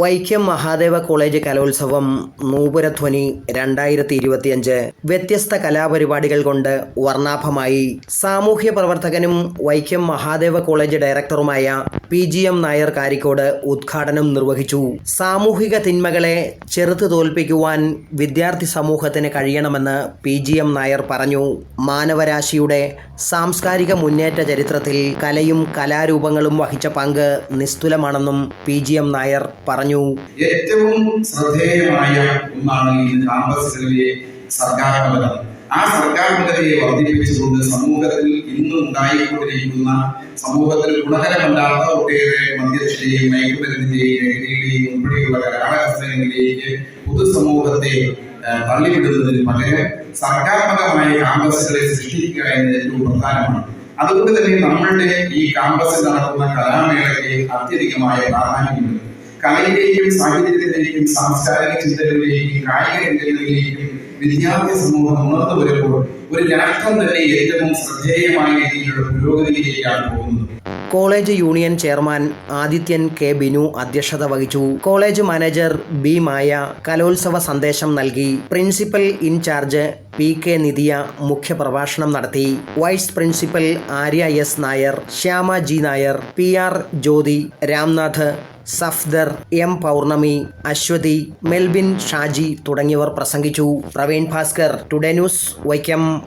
Vaikom Mahadeva college കലോത്സവം നൂപുരധ്വനി രണ്ടായിരത്തി ഇരുപത്തിയഞ്ച് വ്യത്യസ്ത കലാപരിപാടികൾ കൊണ്ട് വർണാഭമായി. സാമൂഹ്യ പ്രവർത്തകനും വൈക്കം മഹാദേവ കോളേജ് ഡയറക്ടറുമായ P G M Nair Karikode ഉദ്ഘാടനം നിർവഹിച്ചു. സാമൂഹിക തിന്മകളെ ചെറുത്തു തോൽപ്പിക്കുവാൻ വിദ്യാർത്ഥി സമൂഹത്തിന് കഴിയണമെന്ന് പി ജി എം നായർ പറഞ്ഞു. മാനവരാശിയുടെ സാംസ്കാരിക മുന്നേറ്റ ചരിത്രത്തിൽ കലയും കലാരൂപങ്ങളും വഹിച്ച പങ്ക് നിസ്തുലമാണെന്നും പി ജി എം നായർ പറഞ്ഞു. ഏറ്റവും ശ്രദ്ധേയമായ ഒന്നാണ് ഈ കാമ്പസുകളിലെ സർഗാത്മകത. ആ സർക്കാർ മുതലയെ വർദ്ധിപ്പിച്ചുകൊണ്ട് സമൂഹത്തിൽ ഇന്ന് ഉണ്ടായിക്കൊണ്ടിരിക്കുന്ന സമൂഹത്തിൽ ഗുണകരമല്ലാത്ത ഒട്ടേറെ മദ്യത്തിന്റെയും മയക്കുമരുന്നിന്റെയും ലഹരിയുടെയും ഉൾപ്പെടെയുള്ള കലാവസ്ഥകളിലേക്ക് പൊതുസമൂഹത്തെ തള്ളിവിടുന്നതിന് പകരം സർഗാത്മകമായ കാമ്പസുകളെ സൃഷ്ടിക്കുക എന്നത് ഏറ്റവും പ്രധാനമാണ്. അതുകൊണ്ട് തന്നെ നമ്മളുടെ ഈ കാമ്പസിൽ നടക്കുന്ന കലാമേളയ്ക്ക് അത്യധികമായ പ്രാധാന്യമുണ്ട്. കലയിലേക്കും സാഹിത്യത്തിലേക്കും സാംസ്കാരിക ചിന്തകളിലേക്കും കായിക രംഗങ്ങളിലേക്കും വിദ്യാർത്ഥി സമൂഹം ഉണർന്നു വരുമ്പോൾ ഒരു രാഷ്ട്രം തന്നെ ഏറ്റവും ശ്രദ്ധേയമായ രീതിയിലുള്ള പുരോഗതിയിലേക്കാണ് പോകുന്നത്. College union chairman Adithyan K Binu അധ്യക്ഷത വഹിച്ചു. കോളേജ് മാനേജർ ബി മായ കലോത്സവ സന്ദേശം നൽകി. Principal in charge P K Nithya മുഖ്യപ്രഭാഷണം നടത്തി. Vice principal Arya S Nair Shyama G Nair P R Jyothi Ramnath Safdar M Pournami Aswathy Melbin Shaji തുടങ്ങിയവർ പ്രസംഗിച്ചു. Praveen Bhaskar today news Vaikom.